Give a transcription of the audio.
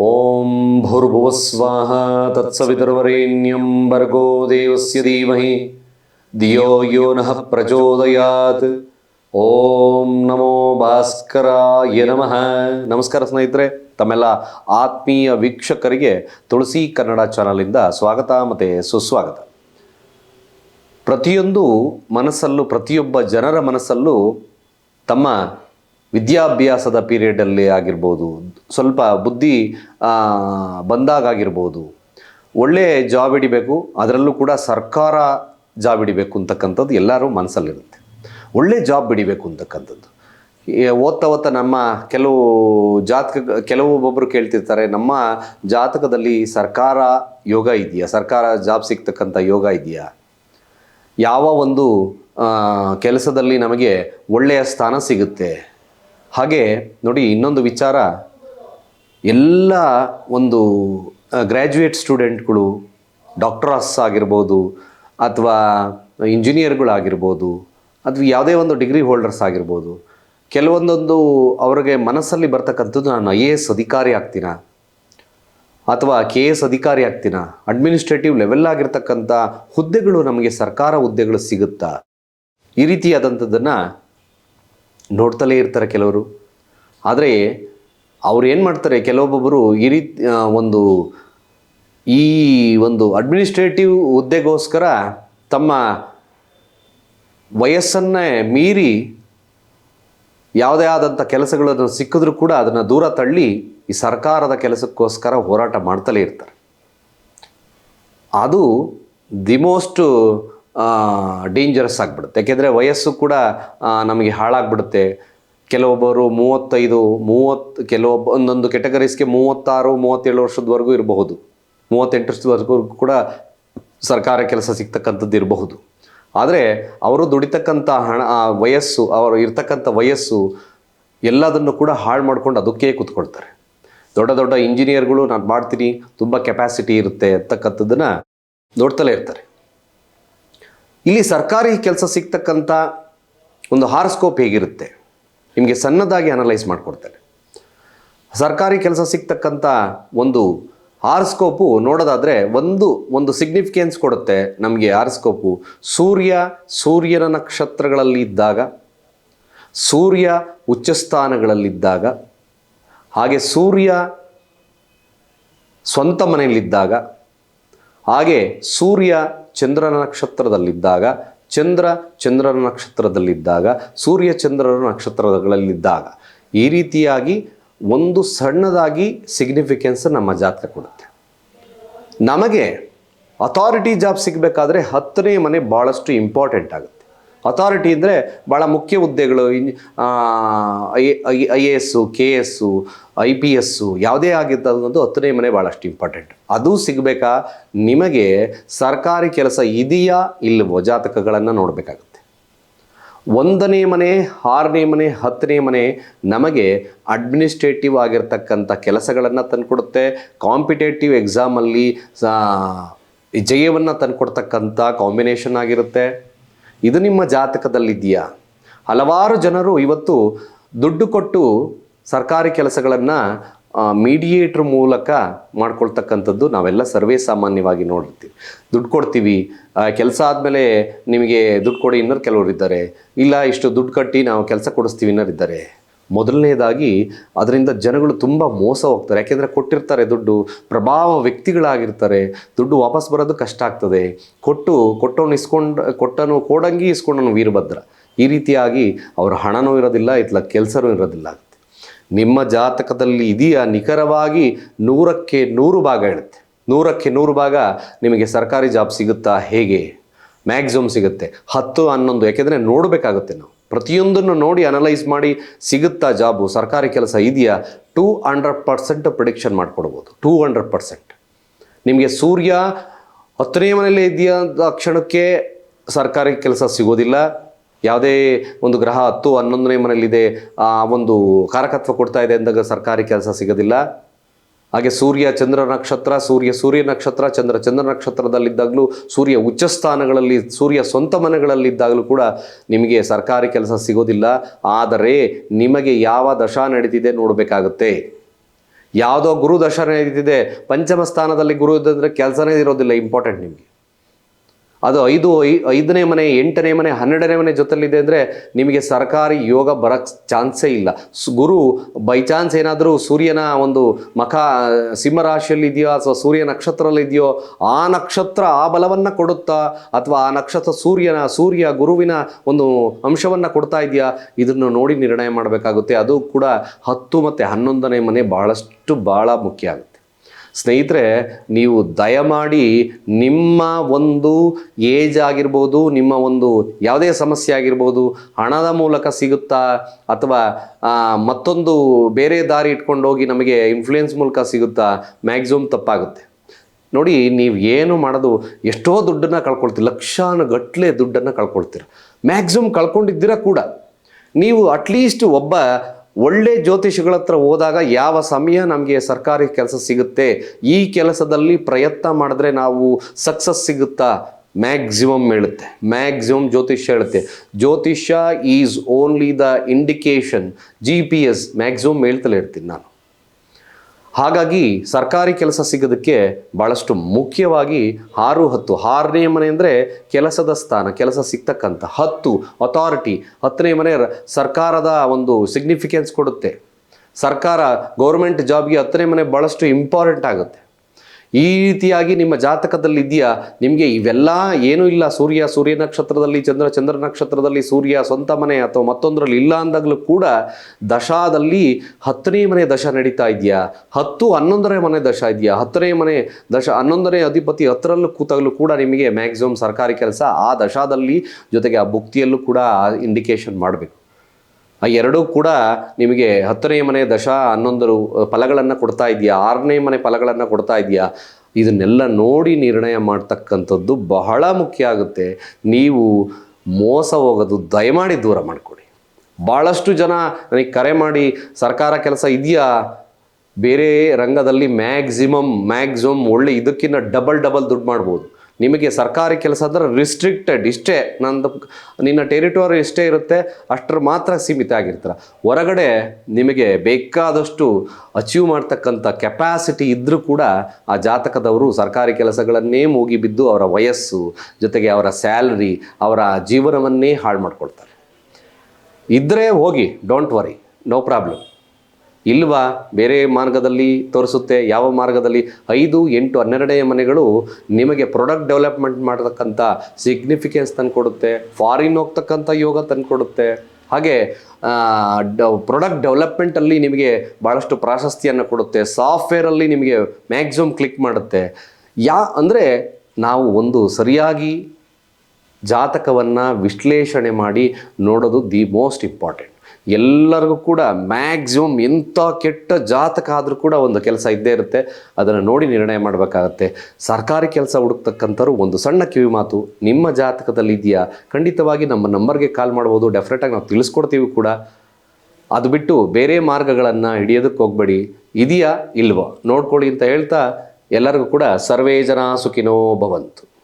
ಓಂ ಭೂರ್ಭುವಸ್ವಾಹ ತತ್ಸವಿತುರ್ವರೇಣ್ಯಂ ಭರ್ಗೋ ದೇವಸ್ಯ ಧೀಮಹಿ ಧಿಯೋ ಯೋ ನಃ ಪ್ರಚೋದಯಾತ್ ಓಂ ನಮೋ ಭಾಸ್ಕರಾಯ ನಮಃ ನಮಸ್ಕಾರ ಸ್ನೇಹಿತರೆ, ತಮ್ಮೆಲ್ಲ ಆತ್ಮೀಯ ವೀಕ್ಷಕರಿಗೆ ತುಳಸಿ ಕನ್ನಡ ಚಾನಲಿಂದ ಸ್ವಾಗತ ಮತ್ತು ಸುಸ್ವಾಗತ. ಪ್ರತಿಯೊಂದು ಮನಸ್ಸಲ್ಲೂ, ಪ್ರತಿಯೊಬ್ಬ ಜನರ ಮನಸ್ಸಲ್ಲೂ ತಮ್ಮ ವಿದ್ಯಾಭ್ಯಾಸದ ಪೀರಿಯಡಲ್ಲಿ ಆಗಿರ್ಬೋದು, ಸ್ವಲ್ಪ ಬುದ್ಧಿ ಬಂದಾಗ ಬಂದಾಗಿರ್ಬೋದು ಒಳ್ಳೆ ಜಾಬ್ ಹಿಡಿಬೇಕು, ಅದರಲ್ಲೂ ಕೂಡ ಸರ್ಕಾರ ಜಾಬ್ ಹಿಡಿಬೇಕು ಅಂತಕ್ಕಂಥದ್ದು ಎಲ್ಲರೂ ಮನಸ್ಸಲ್ಲಿರುತ್ತೆ. ಒಳ್ಳೆ ಜಾಬ್ ಹಿಡಿಬೇಕು ಅಂತಕ್ಕಂಥದ್ದು. ಓದ್ತಾ ಓದ್ತಾ ನಮ್ಮ ಕೆಲವು ಜಾತಕ, ಕೆಲವು ಒಬ್ಬೊಬ್ಬರು ಕೇಳ್ತಿರ್ತಾರೆ, ನಮ್ಮ ಜಾತಕದಲ್ಲಿ ಸರ್ಕಾರ ಯೋಗ ಇದೆಯಾ? ಸರ್ಕಾರ ಜಾಬ್ ಸಿಗ್ತಕ್ಕಂಥ ಯೋಗ ಇದೆಯಾ? ಯಾವ ಒಂದು ಕೆಲಸದಲ್ಲಿ ನಮಗೆ ಒಳ್ಳೆಯ ಸ್ಥಾನ ಸಿಗುತ್ತೆ? ಹಾಗೆ ನೋಡಿ ಇನ್ನೊಂದು ವಿಚಾರ. ಎಲ್ಲ ಒಂದು ಗ್ರ್ಯಾಜುಯೇಟ್ ಸ್ಟೂಡೆಂಟ್ಗಳು ಡಾಕ್ಟರ್ಸ್ ಆಗಿರ್ಬೋದು ಅಥವಾ ಇಂಜಿನಿಯರ್ಗಳಾಗಿರ್ಬೋದು ಅಥವಾ ಯಾವುದೇ ಒಂದು ಡಿಗ್ರಿ ಹೋಲ್ಡರ್ಸ್ ಆಗಿರ್ಬೋದು, ಕೆಲವೊಂದೊಂದು ಅವ್ರಿಗೆ ಮನಸ್ಸಲ್ಲಿ ಬರ್ತಕ್ಕಂಥದ್ದು ನಾನು ಐ ಎ ಎಸ್ ಅಧಿಕಾರಿ ಆಗ್ತೀನ? ಅಥವಾ ಕೆ ಎಸ್ ಅಧಿಕಾರಿ ಆಗ್ತೀನ? ಅಡ್ಮಿನಿಸ್ಟ್ರೇಟಿವ್ ಲೆವೆಲ್ ಆಗಿರ್ತಕ್ಕಂಥ ಹುದ್ದೆಗಳು ನಮಗೆ ಸರ್ಕಾರ ಹುದ್ದೆಗಳು ಸಿಗುತ್ತಾ? ಈ ರೀತಿಯಾದಂಥದ್ದನ್ನು ನೋಡ್ತಲೇ ಇರ್ತಾರೆ ಕೆಲವರು. ಆದರೆ ಅವ್ರು ಏನು ಮಾಡ್ತಾರೆ ಕೆಲವೊಬ್ಬೊಬ್ಬರು ಈ ರೀತಿ ಒಂದು, ಈ ಒಂದು ಅಡ್ಮಿನಿಸ್ಟ್ರೇಟಿವ್ ಹುದ್ದೆಗೋಸ್ಕರ ತಮ್ಮ ವಯಸ್ಸನ್ನೇ ಮೀರಿ ಯಾವುದೇ ಆದಂಥ ಕೆಲಸಗಳನ್ನು ಸಿಕ್ಕಿದ್ರೂ ಕೂಡ ಅದನ್ನು ದೂರ ತಳ್ಳಿ ಈ ಸರ್ಕಾರದ ಕೆಲಸಕ್ಕೋಸ್ಕರ ಹೋರಾಟ ಮಾಡ್ತಲೇ ಇರ್ತಾರೆ. ಅದು ದಿ ಮೋಸ್ಟ್ ಡೇಂಜರಸ್ ಆಗಿಬಿಡುತ್ತೆ. ಯಾಕೆಂದರೆ ವಯಸ್ಸು ಕೂಡ ನಮಗೆ ಹಾಳಾಗ್ಬಿಡುತ್ತೆ. ಕೆಲವೊಬ್ಬರು ಮೂವತ್ತೈದು ಮೂವತ್ತು ಕೆಲವೊಬ್ಬ, ಒಂದೊಂದು ಕೆಟಗರೀಸ್ಗೆ ಮೂವತ್ತಾರು, ಮೂವತ್ತೇಳು ವರ್ಷದವರೆಗೂ ಇರಬಹುದು. ಮೂವತ್ತೆಂಟು ವರ್ಷದವರೆಗೂ ಕೂಡ ಸರ್ಕಾರ ಕೆಲಸ ಸಿಗ್ತಕ್ಕಂಥದ್ದು ಇರಬಹುದು. ಆದರೆ ಅವರು ದುಡಿತಕ್ಕಂಥ ಹಣ ವಯಸ್ಸು, ಅವರು ಇರ್ತಕ್ಕಂಥ ವಯಸ್ಸು ಎಲ್ಲದನ್ನು ಕೂಡ ಹಾಳು ಮಾಡ್ಕೊಂಡು ಅದಕ್ಕೆ ಕೂತ್ಕೊಳ್ತಾರೆ. ದೊಡ್ಡ ದೊಡ್ಡ ಇಂಜಿನಿಯರ್ಗಳು ನಾನು ಮಾಡ್ತೀನಿ, ತುಂಬ ಕೆಪಾಸಿಟಿ ಇರುತ್ತೆ ಅಂತಕ್ಕಂಥದ್ದನ್ನು ನೋಡ್ತಲೇ ಇರ್ತಾರೆ. ಇಲ್ಲಿ ಸರ್ಕಾರಿ ಕೆಲಸ ಸಿಗ್ತಕ್ಕಂಥ ಒಂದು ಹಾರ್ಸ್ಕೋಪ್ ಹೇಗಿರುತ್ತೆ? ನಿಮಗೆ ಸಣ್ಣದಾಗಿ ಅನಲೈಸ್ ಮಾಡಿಕೊಡ್ತೇನೆ. ಸರ್ಕಾರಿ ಕೆಲಸ ಸಿಗ್ತಕ್ಕಂಥ ಒಂದು ಹಾರ್ಸ್ಕೋಪು ನೋಡೋದಾದರೆ ಒಂದು ಒಂದು ಸಿಗ್ನಿಫಿಕೆನ್ಸ್ ಕೊಡುತ್ತೆ ನಮಗೆ ಹಾರ್ಸ್ಕೋಪು. ಸೂರ್ಯ ಸೂರ್ಯನ ನಕ್ಷತ್ರಗಳಲ್ಲಿ ಇದ್ದಾಗ ಸೂರ್ಯ ಉಚ್ಚಸ್ಥಾನಗಳಲ್ಲಿದ್ದಾಗ, ಹಾಗೆ ಸೂರ್ಯ ಸ್ವಂತ ಮನೆಯಲ್ಲಿದ್ದಾಗ, ಹಾಗೆ ಸೂರ್ಯ ಚಂದ್ರನ ನಕ್ಷತ್ರದಲ್ಲಿದ್ದಾಗ, ಚಂದ್ರ ಚಂದ್ರನ ನಕ್ಷತ್ರದಲ್ಲಿದ್ದಾಗ, ಸೂರ್ಯ ಚಂದ್ರನ ನಕ್ಷತ್ರಗಳಲ್ಲಿದ್ದಾಗ, ಈ ರೀತಿಯಾಗಿ ಒಂದು ಸಣ್ಣದಾಗಿ ಸಿಗ್ನಿಫಿಕೆನ್ಸ್ ನಮ್ಮ ಜಾತಕ ಕೊಡುತ್ತೆ. ನಮಗೆ ಅಥಾರಿಟಿ ಜಾಬ್ ಸಿಗಬೇಕಾದ್ರೆ ಹತ್ತನೇ ಮನೆ ಭಾಳಷ್ಟು ಇಂಪಾರ್ಟೆಂಟ್ ಆಗುತ್ತೆ. ಅಥಾರಿಟಿ ಅಂದರೆ ಭಾಳ ಮುಖ್ಯ ಹುದ್ದೆಗಳು I A S K S I P S ಯಾವುದೇ ಆಗಿದ್ದೊಂದು ಹತ್ತನೇ ಮನೆ ಭಾಳಷ್ಟು ಇಂಪಾರ್ಟೆಂಟ್ ಅದು ಸಿಗಬೇಕಾ? ನಿಮಗೆ ಸರ್ಕಾರಿ ಕೆಲಸ ಇದೆಯಾ ಇಲ್ಲವೋ ಜಾತಕಗಳನ್ನು ನೋಡಬೇಕಾಗುತ್ತೆ. ಒಂದನೇ ಮನೆ, ಆರನೇ ಮನೆ, ಹತ್ತನೇ ಮನೆ ನಮಗೆ ಅಡ್ಮಿನಿಸ್ಟ್ರೇಟಿವ್ ಆಗಿರ್ತಕ್ಕಂಥ ಕೆಲಸಗಳನ್ನು ತಂದುಕೊಡುತ್ತೆ. ಕಾಂಪಿಟೇಟಿವ್ ಎಕ್ಸಾಮಲ್ಲಿ ಜಯವನ್ನು ತಂದುಕೊಡ್ತಕ್ಕಂಥ ಕಾಂಬಿನೇಷನ್ ಆಗಿರುತ್ತೆ. ಇದು ನಿಮ್ಮ ಜಾತಕದಲ್ಲಿದೆಯಾ ಹಲವಾರು ಜನರು ಇವತ್ತು ದುಡ್ಡು ಕೊಟ್ಟು ಸರ್ಕಾರಿ ಕೆಲಸಗಳನ್ನು ಮೀಡಿಯೇಟ್ರ್ ಮೂಲಕ ಮಾಡ್ಕೊಳ್ತಕ್ಕಂಥದ್ದು ನಾವೆಲ್ಲ ಸರ್ವೇ ಸಾಮಾನ್ಯವಾಗಿ ನೋಡಿರ್ತೀವಿ. ದುಡ್ಡು ಕೊಡ್ತೀವಿ ಕೆಲಸ ಆದಮೇಲೆ ನಿಮಗೆ ದುಡ್ಡು ಕೊಡಿ ಇನ್ನರು ಕೆಲವರು ಇದ್ದಾರೆ. ಇಲ್ಲ, ಇಷ್ಟು ದುಡ್ಡು ಕಟ್ಟಿ ನಾವು ಕೆಲಸ ಕೊಡಿಸ್ತೀವಿ ಇನ್ನರು ಇದ್ದಾರೆ ಮೊದಲನೇದಾಗಿ ಅದರಿಂದ ಜನಗಳು ತುಂಬ ಮೋಸ ಹೋಗ್ತಾರೆ. ಯಾಕೆಂದರೆ ಕೊಟ್ಟಿರ್ತಾರೆ ದುಡ್ಡು, ಪ್ರಭಾವ ವ್ಯಕ್ತಿಗಳಾಗಿರ್ತಾರೆ. ದುಡ್ಡು ವಾಪಸ್ ಬರೋದು ಕಷ್ಟ ಆಗ್ತದೆ. ಕೊಟ್ಟು, ಕೊಟ್ಟವನು ಇಸ್ಕೊಂಡು, ಕೊಟ್ಟನು ಕೋಡಂಗಿ ಇಸ್ಕೊಂಡನು ವೀರಭದ್ರ. ಈ ರೀತಿಯಾಗಿ ಅವರ ಹಣನೂ ಇರೋದಿಲ್ಲ, ಇತ್ಲ ಕೆಲಸನೂ ಇರೋದಿಲ್ಲ ಆಗುತ್ತೆ. ನಿಮ್ಮ ಜಾತಕದಲ್ಲಿ ಇದೆಯಾ ನಿಖರವಾಗಿ ನೂರಕ್ಕೆ ನೂರು ಭಾಗ ಇರುತ್ತೆ ನೂರಕ್ಕೆ ನೂರು ಭಾಗ ನಿಮಗೆ ಸರ್ಕಾರಿ ಜಾಬ್ ಸಿಗುತ್ತಾ ಹೇಗೆ? ಮ್ಯಾಕ್ಸಿಮಮ್ ಸಿಗುತ್ತೆ. ಹತ್ತು, ಹನ್ನೊಂದು, ಯಾಕೆಂದರೆ ನೋಡಬೇಕಾಗುತ್ತೆ ನಾವು. ಪ್ರತಿಯೊಂದನ್ನು ನೋಡಿ ಅನಲೈಸ್ ಮಾಡಿ ಸಿಗುತ್ತಾ ಜಾಬು ಸರ್ಕಾರಿ ಕೆಲಸ ಇದೆಯಾ? ಟೂ ಹಂಡ್ರೆಡ್ ಪರ್ಸೆಂಟ್ ಪ್ರಿಡಿಕ್ಷನ್ ಮಾಡಿಕೊಡ್ಬೋದು. ಟೂ ಹಂಡ್ರೆಡ್ ಪರ್ಸೆಂಟ್ ನಿಮಗೆ ಸೂರ್ಯ ಹತ್ತನೇ ಮನೆಯಲ್ಲೇ ಇದೆಯಾ ಕ್ಷಣಕ್ಕೆ ಸರ್ಕಾರಿ ಕೆಲಸ ಸಿಗೋದಿಲ್ಲ. ಯಾವುದೇ ಒಂದು ಗ್ರಹ ಹತ್ತು ಹನ್ನೊಂದನೇ ಮನೆಯಲ್ಲಿದೆ, ಆ ಒಂದು ಕಾರಕತ್ವ ಕೊಡ್ತಾ ಇದೆ ಅಂದಾಗ ಸರ್ಕಾರಿ ಕೆಲಸ ಸಿಗೋದಿಲ್ಲ. ಹಾಗೆ ಸೂರ್ಯ ಚಂದ್ರ ನಕ್ಷತ್ರ, ಸೂರ್ಯ ಸೂರ್ಯ ನಕ್ಷತ್ರ, ಚಂದ್ರ ಚಂದ್ರ ನಕ್ಷತ್ರದಲ್ಲಿದ್ದಾಗಲೂ ಸೂರ್ಯ ಉಚ್ಚ ಸ್ಥಾನಗಳಲ್ಲಿ ಸೂರ್ಯ ಸ್ವಂತ ಮನೆಗಳಲ್ಲಿದ್ದಾಗಲೂ ಕೂಡ ನಿಮಗೆ ಸರ್ಕಾರಿ ಕೆಲಸ ಸಿಗೋದಿಲ್ಲ. ಆದರೆ ನಿಮಗೆ ಯಾವ ದಶಾ ನಡೀತಿದೆ ನೋಡಬೇಕಾಗುತ್ತೆ. ಯಾವುದೋ ಗುರು ದಶಾ ನಡೀತಿದೆ. ಪಂಚಮ ಸ್ಥಾನದಲ್ಲಿ ಗುರು ಇದ್ದಂದರೆ ಕೆಲಸನೇ ಇರೋದಿಲ್ಲ ಇಂಪಾರ್ಟೆಂಟ್ ನಿಮಗೆ. ಅದು ಐದು ಐದನೇ ಮನೆ, ಎಂಟನೇ ಮನೆ, ಹನ್ನೆರಡನೇ ಮನೆ ಜೊತೆಲಿದೆ ಅಂದರೆ ನಿಮಗೆ ಸರ್ಕಾರಿ ಯೋಗ ಬರಕ್ಕೆ ಚಾನ್ಸೇ ಇಲ್ಲ. ಗುರು ಬೈ ಚಾನ್ಸ್ ಏನಾದರೂ ಸೂರ್ಯನ ಒಂದು ಮಖ ಸಿಂಹರಾಶಿಯಲ್ಲಿ ಇದೆಯೋ ಅಥವಾ ಸೂರ್ಯ ನಕ್ಷತ್ರದಲ್ಲಿ ಇದೆಯೋ, ಆ ನಕ್ಷತ್ರ ಆ ಬಲವನ್ನು ಕೊಡುತ್ತಾ ಅಥವಾ ಆ ನಕ್ಷತ್ರ ಸೂರ್ಯನ, ಸೂರ್ಯ ಗುರುವಿನ ಒಂದು ಅಂಶವನ್ನು ಕೊಡ್ತಾ ಇದೆಯಾ, ಇದನ್ನು ನೋಡಿ ನಿರ್ಣಯ ಮಾಡಬೇಕಾಗುತ್ತೆ. ಅದು ಕೂಡ ಹತ್ತು ಮತ್ತು ಹನ್ನೊಂದನೇ ಮನೆ ಬಹಳಷ್ಟು ಭಾಳ ಮುಖ್ಯ ಆಗುತ್ತೆ. ಸ್ನೇಹಿತರೆ, ನೀವು ದಯಮಾಡಿ ನಿಮ್ಮ ಒಂದು ಏಜ್ ಆಗಿರ್ಬೋದು, ನಿಮ್ಮ ಒಂದು ಯಾವುದೇ ಸಮಸ್ಯೆ ಆಗಿರ್ಬೋದು, ಹಣದ ಮೂಲಕ ಸಿಗುತ್ತಾ ಅಥವಾ ಮತ್ತೊಂದು ಬೇರೆ ದಾರಿ ಇಟ್ಕೊಂಡು ಹೋಗಿ ನಮಗೆ ಇನ್ಫ್ಲೂಯೆನ್ಸ್ ಮೂಲಕ ಸಿಗುತ್ತಾ ಮ್ಯಾಕ್ಸಿಮಮ್ ತಪ್ಪಾಗುತ್ತೆ. ನೋಡಿ, ನೀವು ಏನು ಮಾಡೋದು, ಎಷ್ಟೋ ದುಡ್ಡನ್ನು ಕಳ್ಕೊಳ್ತೀರಿ ಲಕ್ಷಾನು ಗಟ್ಟಲೆ ದುಡ್ಡನ್ನು ಕಳ್ಕೊಳ್ತೀರ. ಮ್ಯಾಕ್ಸಿಮಮ್ ಕಳ್ಕೊಂಡಿದ್ದೀರ ಕೂಡ. ನೀವು ಅಟ್ಲೀಸ್ಟ್ ಒಬ್ಬ ಒಳ್ಳೆ ಜ್ಯೋತಿಷಿಗಳ ಹತ್ರ ಹೋದಾಗ ಯಾವ ಸಮಯ ನಮಗೆ ಸರ್ಕಾರಿ ಕೆಲಸ ಸಿಗುತ್ತೆ? ಈ ಕೆಲಸದಲ್ಲಿ ಪ್ರಯತ್ನ ಮಾಡಿದ್ರೆ ನಾವು ಸಕ್ಸಸ್ ಸಿಗುತ್ತಾ? ಮ್ಯಾಕ್ಸಿಮಮ್ ಹೇಳುತ್ತೆ. ಮ್ಯಾಕ್ಸಿಮಮ್ ಜ್ಯೋತಿಷ್ಯ ಹೇಳುತ್ತೆ. ಜ್ಯೋತಿಷ್ಯ is only the indication G P S maximum ಹೇಳ್ತಲೇ ಇರ್ತೀನಿ ನಾನು. ಹಾಗಾಗಿ ಸರ್ಕಾರಿ ಕೆಲಸ ಸಿಗೋದಕ್ಕೆ ಭಾಳಷ್ಟು ಮುಖ್ಯವಾಗಿ ಆರು ಹತ್ತು, ಆರನೇ ಮನೆ ಅಂದರೆ ಕೆಲಸದ ಸ್ಥಾನ, ಕೆಲಸ ಸಿಗ್ತಕ್ಕಂಥ ಹತ್ತು ಅಥಾರಿಟಿ ಹತ್ತನೇ ಮನೆ ಸರ್ಕಾರದ ಒಂದು ಸಿಗ್ನಿಫಿಕೆನ್ಸ್ ಕೊಡುತ್ತೆ. ಸರ್ಕಾರ ಗೌರ್ಮೆಂಟ್ ಜಾಬ್ಗೆ ಹತ್ತನೇ ಮನೆ ಭಾಳಷ್ಟು ಇಂಪಾರ್ಟೆಂಟ್ ಆಗುತ್ತೆ. ಈ ರೀತಿಯಾಗಿ ನಿಮ್ಮ ಜಾತಕದಲ್ಲಿ ಇದೆಯಾ ನಿಮಗೆ ಇವೆಲ್ಲ ಏನೂ ಇಲ್ಲ. ಸೂರ್ಯ ಸೂರ್ಯ ನಕ್ಷತ್ರದಲ್ಲಿ, ಚಂದ್ರ ಚಂದ್ರ ನಕ್ಷತ್ರದಲ್ಲಿ, ಸೂರ್ಯ ಸ್ವಂತ ಮನೆ ಅಥವಾ ಮತ್ತೊಂದರಲ್ಲಿ ಇಲ್ಲ ಅಂದಾಗಲೂ ಕೂಡ ದಶಾದಲ್ಲಿ ಹತ್ತನೇ ಮನೆ ದಶ ನಡೀತಾ ಇದೆಯಾ ಹತ್ತು ಹನ್ನೊಂದನೇ ಮನೆ ದಶ ಇದೆಯಾ ಹತ್ತನೇ ಮನೆ ದಶ, ಹನ್ನೊಂದನೇ ಅಧಿಪತಿ ಹತ್ತರಲ್ಲೂ ಕೂತಾಗಲೂ ಕೂಡ ನಿಮಗೆ ಮ್ಯಾಕ್ಸಿಮಮ್ ಸರ್ಕಾರಿ ಕೆಲಸ ಆ ದಶಾದಲ್ಲಿ ಜೊತೆಗೆ ಆ ಭುಕ್ತಿಯಲ್ಲೂ ಕೂಡ ಇಂಡಿಕೇಶನ್ ಮಾಡಬೇಕು. ಆ ಎರಡೂ ಕೂಡ ನಿಮಗೆ ಹತ್ತನೇ ಮನೆ ದಶ ಹನ್ನೊಂದು ಫಲಗಳನ್ನು ಕೊಡ್ತಾ ಇದೆಯಾ ಆರನೇ ಮನೆ ಫಲಗಳನ್ನು ಕೊಡ್ತಾ ಇದೆಯಾ ಇದನ್ನೆಲ್ಲ ನೋಡಿ ನಿರ್ಣಯ ಮಾಡ್ತಕ್ಕಂಥದ್ದು ಬಹಳ ಮುಖ್ಯ ಆಗುತ್ತೆ. ನೀವು ಮೋಸ ಹೋಗೋದು ದಯಮಾಡಿ ದೂರ ಮಾಡಿಕೊಡಿ. ಭಾಳಷ್ಟು ಜನ ನನಗೆ ಕರೆ ಮಾಡಿ, ಸರ್ಕಾರ ಕೆಲಸ ಇದೆಯಾ? ಬೇರೆ ರಂಗದಲ್ಲಿ ಮ್ಯಾಕ್ಸಿಮಮ್ ಮ್ಯಾಕ್ಸಿಮಮ್ ಒಳ್ಳೆ ಇದಕ್ಕಿಂತ ಡಬಲ್ ಡಬಲ್ ದುಡ್ಡು ಮಾಡ್ಬೋದು. ನಿಮಗೆ ಸರ್ಕಾರಿ ಕೆಲಸ ಅಂದರೆ ರಿಸ್ಟ್ರಿಕ್ಟೆಡ್ ಇಷ್ಟೇ. ನಂದು ನಿನ್ನ ಟೆರಿಟೋರಿ ಇಷ್ಟೇ ಇರುತ್ತೆ, ಅಷ್ಟರ ಮಾತ್ರ ಸೀಮಿತ ಆಗಿರ್ತಾರೆ. ಹೊರಗಡೆ ನಿಮಗೆ ಬೇಕಾದಷ್ಟು ಅಚೀವ್ ಮಾಡ್ತಕ್ಕಂಥ ಕೆಪಾಸಿಟಿ ಇದ್ದರೂ ಕೂಡ ಆ ಜಾತಕದವರು ಸರ್ಕಾರಿ ಕೆಲಸಗಳನ್ನೇ ಮುಗಿಬಿದ್ದು ಅವರ ವಯಸ್ಸು, ಜೊತೆಗೆ ಅವರ ಸ್ಯಾಲ್ರಿ ಅವರ ಜೀವನವನ್ನೇ ಹಾಳು ಮಾಡ್ಕೊಳ್ತಾರೆ. ಇದ್ದರೆ ಹೋಗಿ ಡೋಂಟ್ ವರಿ ನೋ ಪ್ರಾಬ್ಲಮ್ ಇಲ್ವಾ? ಬೇರೆ ಮಾರ್ಗದಲ್ಲಿ ತೋರಿಸುತ್ತೆ. ಯಾವ ಮಾರ್ಗದಲ್ಲಿ? ಐದು, ಎಂಟು ಹನ್ನೆರಡನೇ ಮನೆಗಳು ನಿಮಗೆ ಪ್ರೊಡಕ್ಟ್ ಡೆವಲಪ್ಮೆಂಟ್ ಮಾಡತಕ್ಕಂಥ ಸಿಗ್ನಿಫಿಕೆನ್ಸ್ ತಂದುಕೊಡುತ್ತೆ ಫಾರಿನ್ ಹೋಗ್ತಕ್ಕಂಥ ಯೋಗ ತಂದುಕೊಡುತ್ತೆ ಹಾಗೆ ಪ್ರೊಡಕ್ಟ್ ಡೆವಲಪ್ಮೆಂಟಲ್ಲಿ ನಿಮಗೆ ಭಾಳಷ್ಟು ಪ್ರಾಶಸ್ತಿಯನ್ನು ಕೊಡುತ್ತೆ. ಸಾಫ್ಟ್ವೇರಲ್ಲಿ ನಿಮಗೆ ಮ್ಯಾಕ್ಸಿಮಮ್ ಕ್ಲಿಕ್ ಮಾಡುತ್ತೆ. ಯಾ, ಅಂದರೆ ನಾವು ಒಂದು ಸರಿಯಾಗಿ ಜಾತಕವನ್ನು ವಿಶ್ಲೇಷಣೆ ಮಾಡಿ ನೋಡೋದು ದಿ ಮೋಸ್ಟ್ ಇಂಪಾರ್ಟೆಂಟ್ ಎಲ್ಲರಿಗೂ ಕೂಡ ಮ್ಯಾಕ್ಸಿಮಮ್ ಎಂಥ ಕೆಟ್ಟ ಜಾತಕ ಆದರೂ ಕೂಡ ಒಂದು ಕೆಲಸ ಇದ್ದೇ ಇರುತ್ತೆ. ಅದನ್ನು ನೋಡಿ ನಿರ್ಣಯ ಮಾಡಬೇಕಾಗತ್ತೆ. ಸರ್ಕಾರಿ ಕೆಲಸ ಹುಡುಕ್ತಕ್ಕಂಥವ್ರು ಒಂದು ಸಣ್ಣ ಕಿವಿ ಮಾತು, ನಿಮ್ಮ ಜಾತಕದಲ್ಲಿ ಇದೆಯಾ? ಖಂಡಿತವಾಗಿ ನಮ್ಮ ನಂಬರ್ಗೆ ಕಾಲ್ ಮಾಡ್ಬೋದು. ಡೆಫಿನೆಟಾಗಿ ನಾವು ತಿಳಿಸ್ಕೊಡ್ತೀವಿ ಕೂಡ. ಅದು ಬಿಟ್ಟು ಬೇರೆ ಮಾರ್ಗಗಳನ್ನು ಹಿಡಿಯೋದಕ್ಕೆ ಹೋಗಬೇಡಿ. ಇದೆಯಾ? ಇಲ್ವೋ? ನೋಡ್ಕೊಳ್ಳಿ ಅಂತ ಹೇಳ್ತಾ ಎಲ್ಲರಿಗೂ ಕೂಡ ಸರ್ವೇ ಜನ ಸುಖಿನೋ ಭವಂತು.